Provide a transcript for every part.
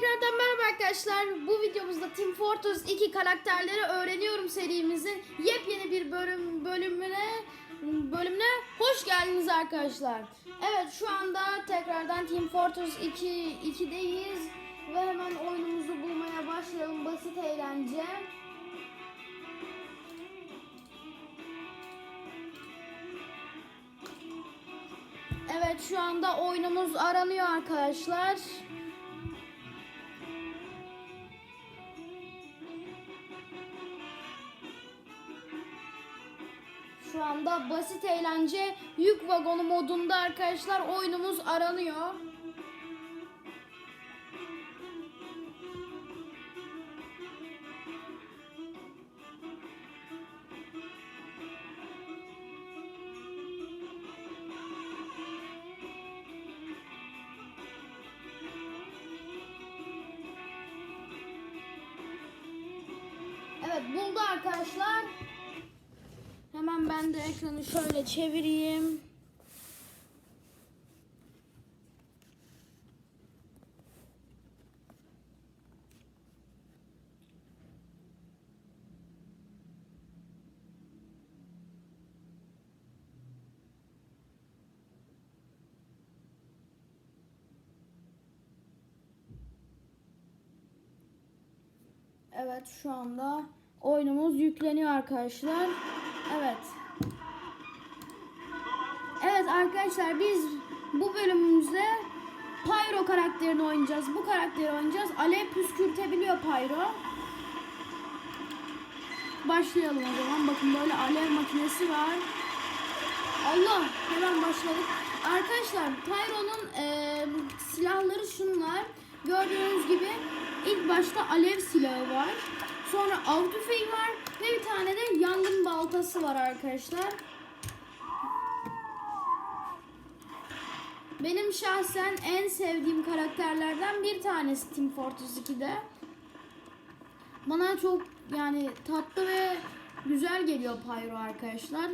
tekrardan merhaba arkadaşlar. Bu videomuzda Team Fortress 2 karakterleri öğreniyorum serimizin yepyeni bir bölüm bölümüne bölümüne hoş geldiniz arkadaşlar. Evet şu anda tekrardan Team Fortress 2 2'deyiz ve hemen oyunumuzu bulmaya başlayalım. Basit eğlence. Evet şu anda oyunumuz aranıyor arkadaşlar. Şu anda. Basit eğlence. Yük vagonu modunda arkadaşlar. Oyunumuz aranıyor. Ekranı şöyle çevireyim. Evet şu anda oyunumuz yükleniyor arkadaşlar. Evet. Evet arkadaşlar biz bu bölümümüzde Pyro karakterini oynayacağız. Bu karakteri oynayacağız. Alev püskürtebiliyor Pyro. Başlayalım o zaman. Bakın böyle alev makinesi var. Allah hemen başladık. Arkadaşlar Pyro'nun eee, silahları şunlar. Gördüğünüz gibi ilk başta alev silahı var. Sonra av tüfeği var ve bir tane de yangın baltası var arkadaşlar. Benim şahsen en sevdiğim karakterlerden bir tanesi Team Fortress 2'de. Bana çok yani tatlı ve güzel geliyor Pyro arkadaşlar.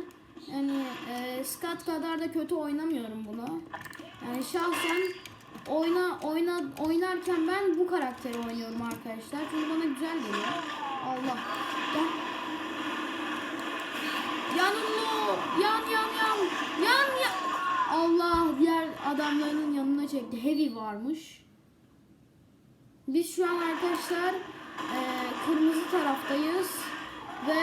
Yani e, Scott kadar da kötü oynamıyorum bunu. Yani şahsen oyna oyna oynarken ben bu karakteri oynuyorum arkadaşlar. Çünkü bana güzel geliyor. Allah. Yan. Yanımlı. Yan yan yan. Yan yan. Allah diğer adamların yanına çekti. Heavy varmış. Biz şu an arkadaşlar e, kırmızı taraftayız ve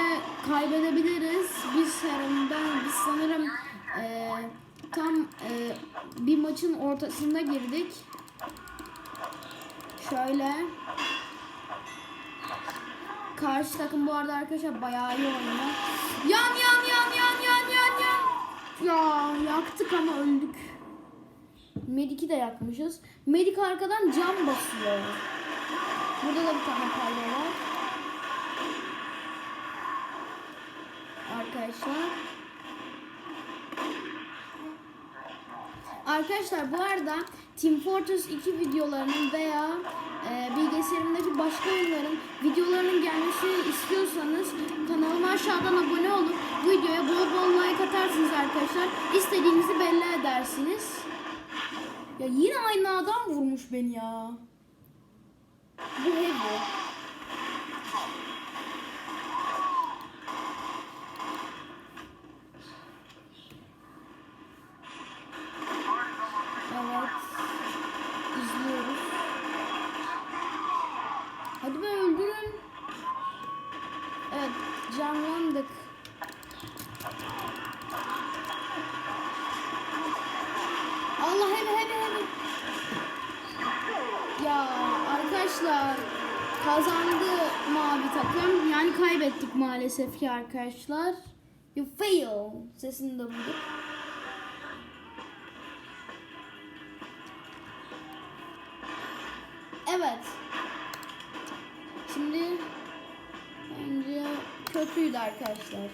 kaybedebiliriz. Biz sanırım ben biz sanırım e, tam e, bir maçın ortasında girdik. Şöyle. Karşı takım bu arada arkadaşlar bayağı iyi oynuyor. Yan yan Ya yaktık ama öldük. Medik'i de yakmışız. Medik arkadan cam basıyor. Burada da bir tane payla var. Arkadaşlar. Arkadaşlar bu arada Team Fortress 2 videolarının veya e, bilgisayarımdaki başka oyunların videolarının gelmesini istiyorsanız kanalıma aşağıdan abone olup videoya bol bol like atarsınız arkadaşlar. İstediğinizi belli edersiniz. Ya yine aynı adam vurmuş beni ya. Bu heavy. Evet. İzliyoruz. Hadi be öldürün. Evet canlandık. Allah hele hele hele. Ya arkadaşlar kazandı mavi takım. Yani kaybettik maalesef ki arkadaşlar. You fail. Sesini de bulduk. Evet. Şimdi bence kötüydü arkadaşlar.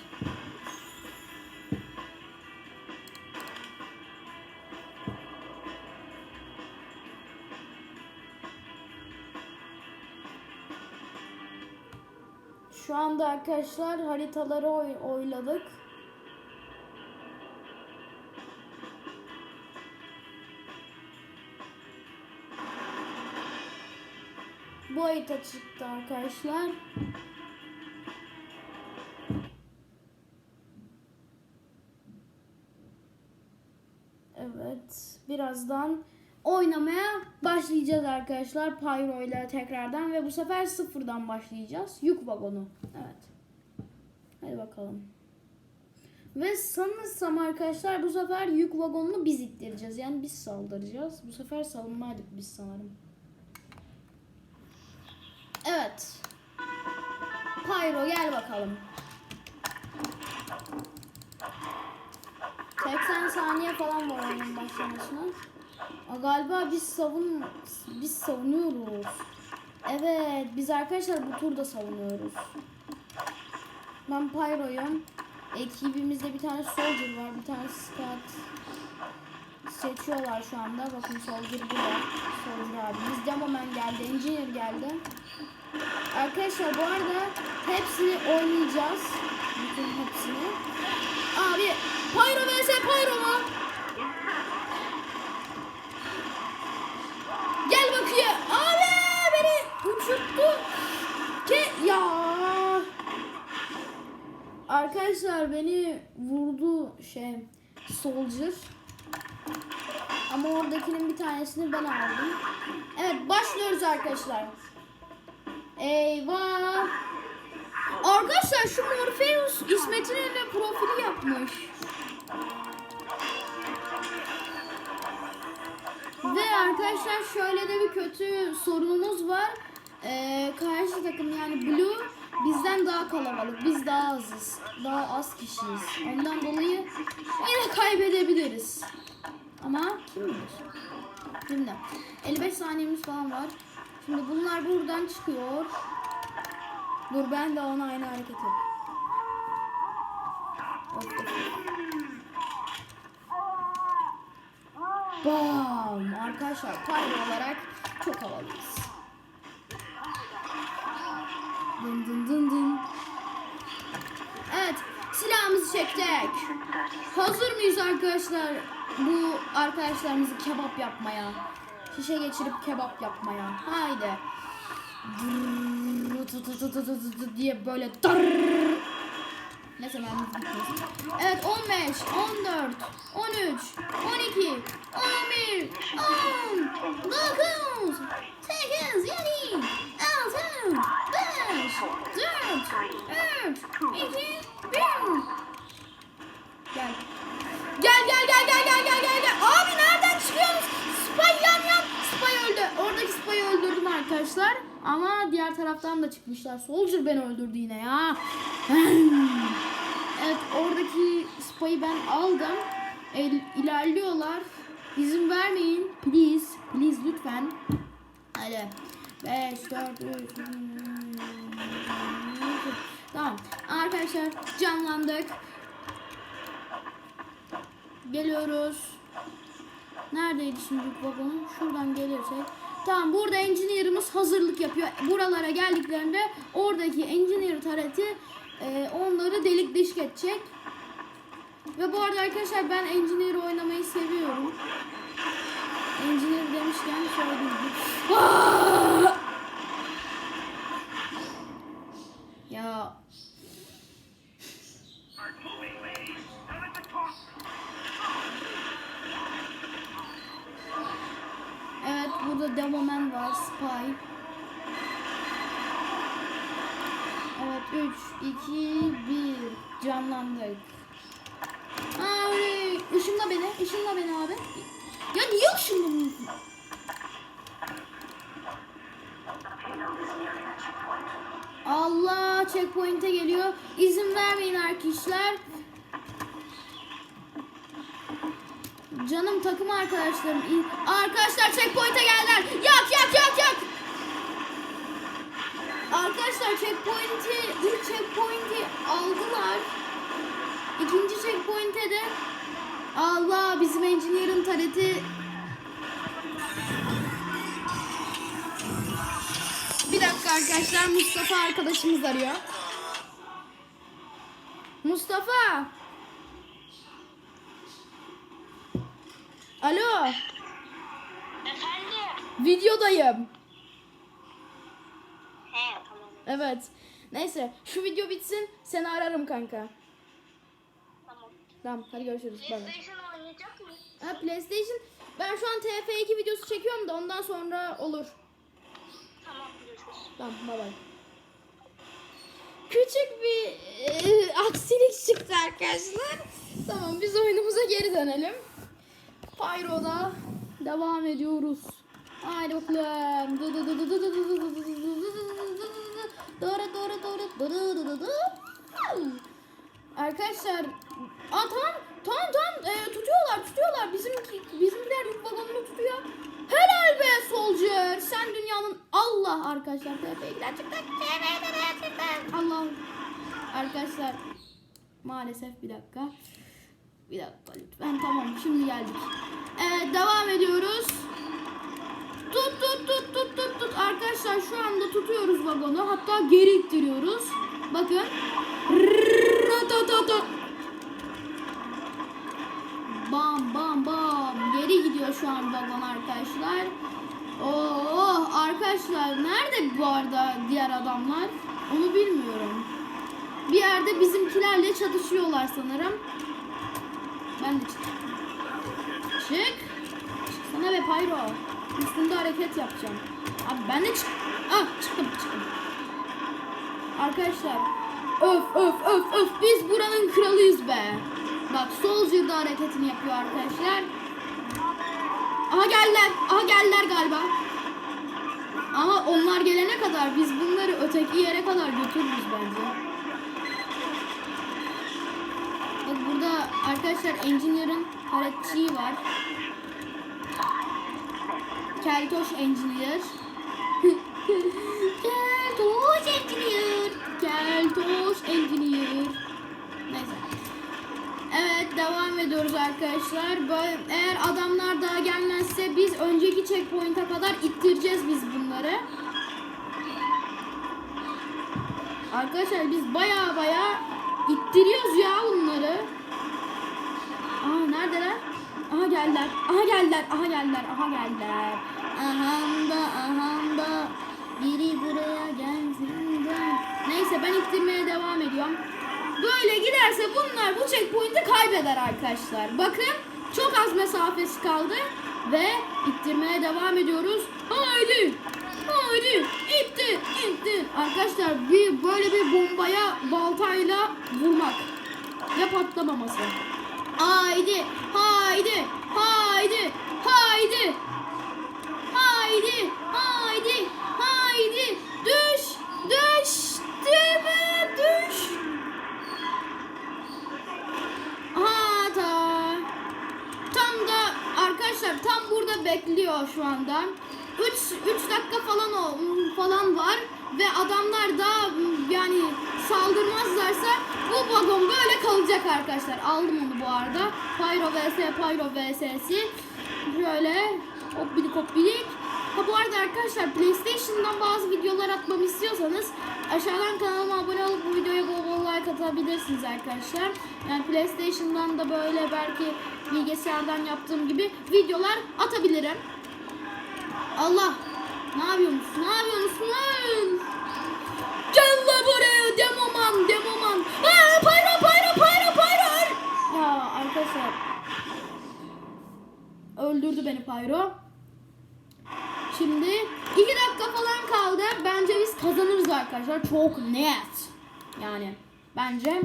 Şu anda arkadaşlar haritaları oy- oyladık. Bu harita çıktı arkadaşlar. Evet. Birazdan oynamaya başlayacağız arkadaşlar. Pyro ile tekrardan ve bu sefer sıfırdan başlayacağız. Yük vagonu. Evet. Hadi bakalım. Ve sanırsam arkadaşlar bu sefer yük vagonunu biz ittireceğiz. Yani biz saldıracağız. Bu sefer savunmaydık biz sanırım. Evet. Pyro gel bakalım. 80 saniye falan var oyunun başlamasına. Galiba biz savun biz savunuyoruz. Evet, biz arkadaşlar bu turda savunuyoruz. Ben Pyro'yum. Ekibimizde bir tane Soldier var, bir tane Scout. Seçiyorlar şu anda. Bakın Soldier burada. Soldier abimiz. Demoman geldi, Engineer geldi. Arkadaşlar bu arada hepsini oynayacağız. Bütün hepsini. Abi Pyro vs Pyro mu? Gel bakıyor. Abi beni uçurttu. Ke ya. Arkadaşlar beni vurdu şey Soldier. Ama oradakinin bir tanesini ben aldım. Evet başlıyoruz arkadaşlar. Eyvah. Arkadaşlar şu Morpheus İsmet'in eline profili yapmış. Ve arkadaşlar şöyle de bir kötü sorunumuz var. Ee, karşı takım yani Blue bizden daha kalabalık. Biz daha azız. Daha az kişiyiz. Ondan dolayı yine kaybedebiliriz. Ama kim bilir. Şimdi 55 saniyemiz falan var. Şimdi bunlar buradan çıkıyor. Dur ben de ona aynı hareket yap. Of, of, of. Bam! Arkadaşlar Pyro olarak çok havalıyız. Dın dın dın dın. Evet, silahımızı çektik. Hazır mıyız arkadaşlar? Bu arkadaşlarımızı kebap yapmaya. Şişe geçirip kebap yapmaya. Haydi. Diye böyle. Neyse ben. Evet 15, 14, 13, 12, 11, 10, 9, 8, 7, 6, 5, 4, 3, 2, 1. Gel. Gel gel gel gel gel gel gel gel. Abi nereden çıkıyorsunuz? Spy yan yan. Spy öldü. Oradaki Spy'ı öldürdüm arkadaşlar. Ama diğer taraftan da çıkmışlar. Soldier beni öldürdü yine ya. Evet oradaki Spy'ı ben aldım. El, ilerliyorlar. İzin vermeyin. Please. Please lütfen. Hadi. 5, 4, 3, Tamam. Arkadaşlar canlandık. Geliyoruz. Neredeydi şimdi vagon? Şuradan gelirsek. Tamam burada engineer'ımız hazırlık yapıyor. Buralara geldiklerinde oradaki engineer tareti e, onları delik deşik edecek. Ve bu arada arkadaşlar ben engineer oynamayı seviyorum. Engineer demişken söyleyeyim. Ah! Ya Evet Demoman var, Spy. Evet 3, 2, 1 canlandık. Ay, ışınla beni, ışınla beni abi. Ya niye ışınlamıyorsun? Allah checkpoint'e geliyor. İzin vermeyin arkadaşlar. Canım takım arkadaşlarım. Arkadaşlar checkpoint'e geldiler. Yak yak yak yak. Arkadaşlar checkpoint'i, ilk checkpoint'i aldılar. İkinci checkpoint'e de Allah bizim engineer'ın tareti Bir dakika arkadaşlar Mustafa arkadaşımız arıyor. Mustafa. Alo. Efendim, Videodayım. He tamam. Evet. Neyse şu video bitsin seni ararım kanka. Tamam. Tamam hadi görüşürüz. PlayStation oynayacak mı? Ha PlayStation ben şu an TF2 videosu çekiyorum da ondan sonra olur. Tamam görüşürüz. Tamam bay bay. Küçük bir e, aksilik çıktı arkadaşlar. Tamam biz oyunumuza geri dönelim. Pyro'da devam ediyoruz. Haydi bakalım. Arkadaşlar Aa, tamam tamam tamam ee, tutuyorlar tutuyorlar bizim bizimkiler yük vagonunu tutuyor. Helal be soldier sen dünyanın Allah arkadaşlar TP'den çıktık Allah arkadaşlar maalesef bir dakika bir dakika lütfen tamam şimdi geldik. Evet devam ediyoruz. Tut tut tut tut tut tut arkadaşlar şu anda tutuyoruz vagonu hatta geri ittiriyoruz. Bakın. Bam bam bam. Geri gidiyor şu an vagon arkadaşlar. Oo arkadaşlar nerede bu arada diğer adamlar? Onu bilmiyorum. Bir yerde bizimkilerle çatışıyorlar sanırım. Ben de çık. Çık. Çıksana be Pyro. Üstünde hareket yapacağım. Abi ben de çık. Ah çıktım çıktım. Arkadaşlar öf öf öf öf biz buranın kralıyız be. Bak Soldier da hareketini yapıyor arkadaşlar. Aha geldiler. Aha geldiler galiba. Ama onlar gelene kadar biz bunları öteki yere kadar götürürüz bence. Bak burada arkadaşlar Engineer'ın hareketçiği var. Keltoş Engineer. Keltoş Engineer. Keltoş Engineer. Neyse. Evet devam ediyoruz arkadaşlar. Eğer adamlar daha gelmezse biz önceki checkpoint'e kadar ittireceğiz biz bunları. Arkadaşlar biz baya baya ittiriyoruz ya bunları. Aa neredeler? Aha geldiler. Aha geldiler. Aha geldiler. Aha geldiler. Aha da aha da biri buraya gelsin de. Neyse ben ittirmeye devam ediyorum. Böyle giderse bunlar bu checkpoint'i kaybeder arkadaşlar. Bakın çok az mesafesi kaldı ve ittirmeye devam ediyoruz. Haydi. Haydi. İttir. Arkadaşlar bir böyle bir bombaya baltayla vurmak ve patlamaması. Haydi, haydi, haydi, haydi. Haydi, haydi, haydi. Düş, düştü mü? Düş. Aha ta. Tam da arkadaşlar tam burada bekliyor şu anda. 3 3 dakika falan o falan var ve adamlar da yani saldırmazlarsa bu vagon böyle kalacak arkadaşlar. Aldım onu bu arada. Pyro vs Pyro vs'si. Şöyle hoppidik hoppidik. Ha bu arada arkadaşlar PlayStation'dan bazı videolar atmamı istiyorsanız aşağıdan kanalıma abone olup bu videoya bol bol like atabilirsiniz arkadaşlar. Yani PlayStation'dan da böyle belki bilgisayardan yaptığım gibi videolar atabilirim. Allah! Ne yapıyorsun? Ne yapıyorsun lan? Gel la buraya demoman demoman. Aa, pyro pyro pyro pyro. Ya arkadaşlar. Öldürdü beni pyro. Şimdi iki dakika falan kaldı. Bence biz kazanırız arkadaşlar. Çok net. Yani bence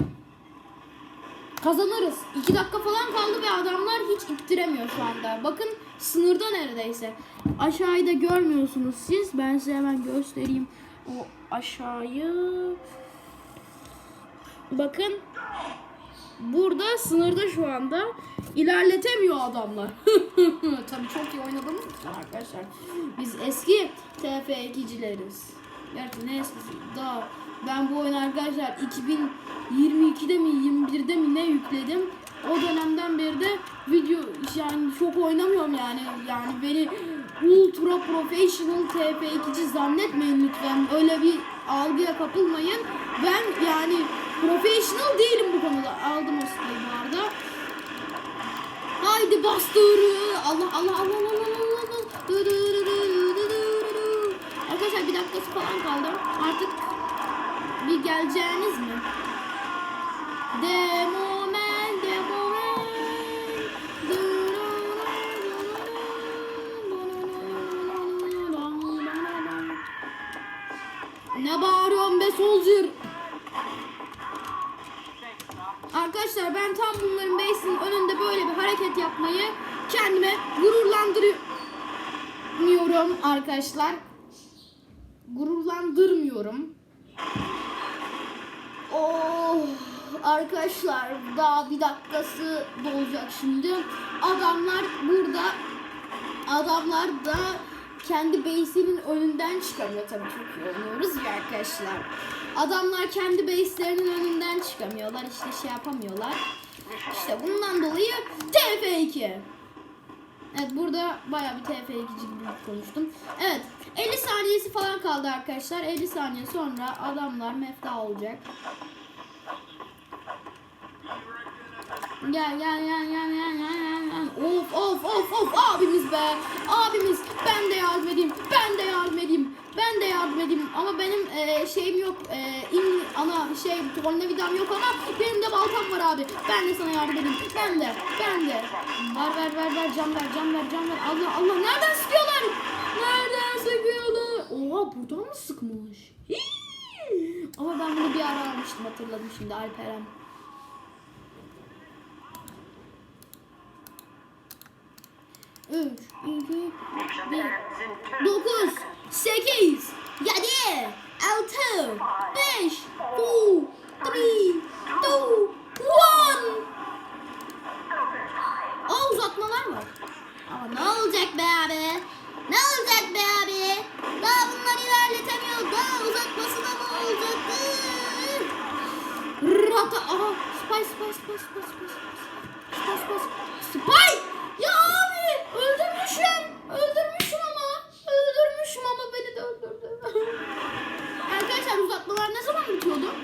kazanırız. İki dakika falan kaldı ve adamlar hiç ittiremiyor şu anda. Bakın sınırda neredeyse. Aşağıyı da görmüyorsunuz siz. Ben size hemen göstereyim. O aşağıyı. Bakın. Burada sınırda şu anda ilerletemiyor adamlar. Tabii çok iyi oynadığımız için arkadaşlar. Biz eski TF2'cileriz. Gerçi ne eskisi daha ben bu oyunu arkadaşlar 2022'de mi 21'de mi ne yükledim. O dönemden beri de video yani çok oynamıyorum yani. Yani beni ultra professional TF2'ci zannetmeyin lütfen. Öyle bir algıya kapılmayın. Ben yani professional değilim bu konuda. Aldım o siteyi bu. Haydi bastır. Allah Allah Allah Allah Allah Allah. Dı. Arkadaşlar bir dakikası falan kaldı. Artık bir geleceğiniz mi? Demomen, soldier? Arkadaşlar ben tam bunların base'inin önünde böyle bir hareket yapmayı kendime gururlandırmıyorum arkadaşlar. Gururlandırmıyorum. Oh arkadaşlar daha bir dakikası dolacak şimdi. Adamlar burada adamlar da kendi base'inin önünden çıkamıyor tabii çok iyi oynuyoruz ya arkadaşlar. Adamlar kendi base'lerinin önünden çıkamıyorlar işte şey yapamıyorlar. İşte bundan dolayı TF2. Evet burada bayağı bir TF2 gibi konuştum. Evet 50 saniyesi falan kaldı arkadaşlar. 50 saniye sonra adamlar mefta olacak. Gel gel gel gel gel gel gel. Of of of abimiz be. Abimiz ben de yardım edeyim. Ben de yardım edeyim. Ben de yardım edeyim. Ama benim e, şeyim yok. E, in, ana şey tornavidam yok ama benim de baltam var abi. Ben de sana yardım edeyim. Ben de. Ben de. Ver ver ver ver can ver can ver can ver. Allah Allah nereden sıkıyorlar? Nereden sıkıyorlar? Oha buradan mı sıkmış? Hii. Ama ben bunu bir ara almıştım hatırladım şimdi Alperen. Üç, iki, bir, dokuz, sekiz, yedi, altı, beş, four, three, two, one. Aa uzatmalar var. Ama ne olacak be abi? Ne olacak be abi? Daha bunları ilerletemiyor. Daha uzatması da mı olacak? Rata. Aha. Spy, spy, spy, spy, spy, spy. Spy, spy, spy. Öldürmüşüm. Öldürmüşüm ama. Öldürmüşüm ama beni de öldürdü. Arkadaşlar uzatmalar ne zaman bitiyordu?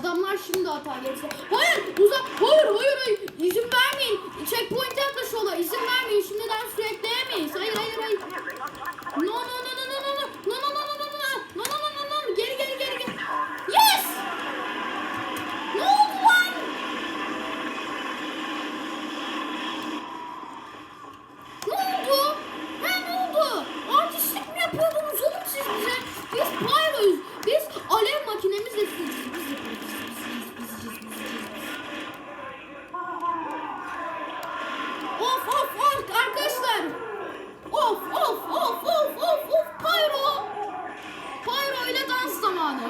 Adamlar şimdi hata gelirse. Hayır uzak. Hayır hayır hayır. İzin vermeyin. dans zamanı.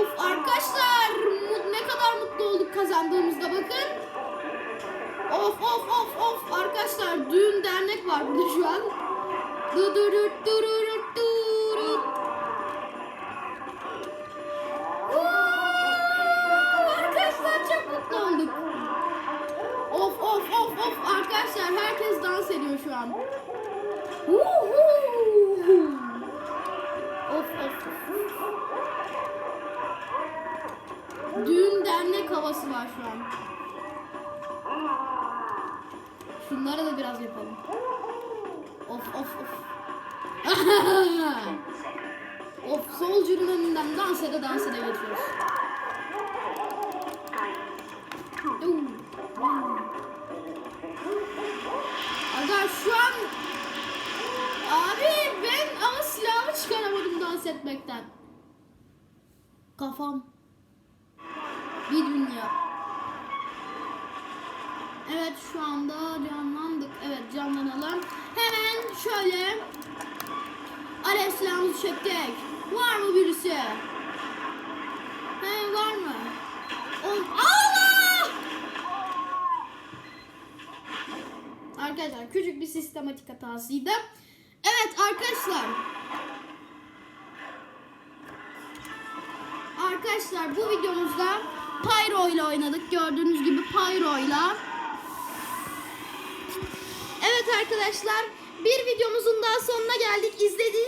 of arkadaşlar ne kadar mutlu olduk kazandığımızda bakın. Of of of of arkadaşlar düğün dernek var burada şu an. Dı dı dı dı dı dı şu an. Of. Düğün dernek havası var şu an. Şunları da biraz yapalım. Of of of. of Soldier'ın önünden dans ede dans ede geçiyoruz. Çıkaramadım dans etmekten. Kafam. Bir dünya. Evet şu anda canlandık. Evet canlanalım. Hemen şöyle silahımızı çektik. Var mı birisi? He var mı? Allah! Arkadaşlar küçük bir sistematik hatasıydı. Evet arkadaşlar. Arkadaşlar bu videomuzda Pyro ile oynadık. Gördüğünüz gibi Pyro ile. Evet arkadaşlar bir videomuzun daha sonuna geldik. İzlediğiniz